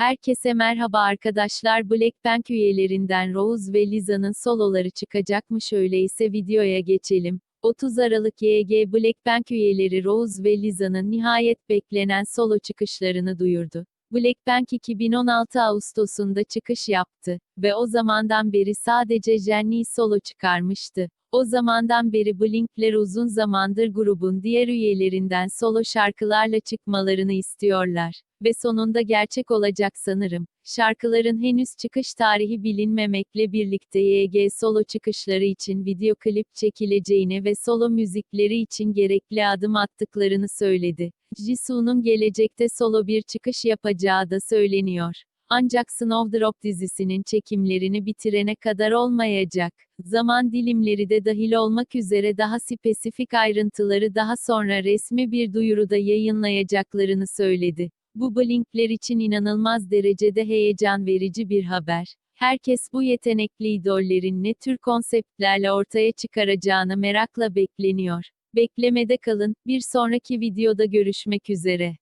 Herkese merhaba arkadaşlar Blackpink üyelerinden Rose ve Liza'nın soloları çıkacakmış öyleyse videoya geçelim. 30 Aralık YG Blackpink üyeleri Rose ve Liza'nın nihayet beklenen solo çıkışlarını duyurdu. Blackpink 2016 Ağustos'unda çıkış yaptı ve o zamandan beri sadece Jennie solo çıkarmıştı. O zamandan beri Blink'ler uzun zamandır grubun diğer üyelerinden solo şarkılarla çıkmalarını istiyorlar. Ve sonunda gerçek olacak sanırım. Şarkıların henüz çıkış tarihi bilinmemekle birlikte YG solo çıkışları için video klip çekileceğini ve solo müzikleri için gerekli adım attıklarını söyledi. Jisoo'nun gelecekte solo bir çıkış yapacağı da söyleniyor. Ancak Snowdrop dizisinin çekimlerini bitirene kadar olmayacak. Zaman dilimleri de dahil olmak üzere daha spesifik ayrıntıları daha sonra resmi bir duyuruda yayınlayacaklarını söyledi. Bu Blink'ler için inanılmaz derecede heyecan verici bir haber. Herkes bu yetenekli idollerin ne tür konseptlerle ortaya çıkaracağını merakla bekleniyor. Beklemede kalın, bir sonraki videoda görüşmek üzere.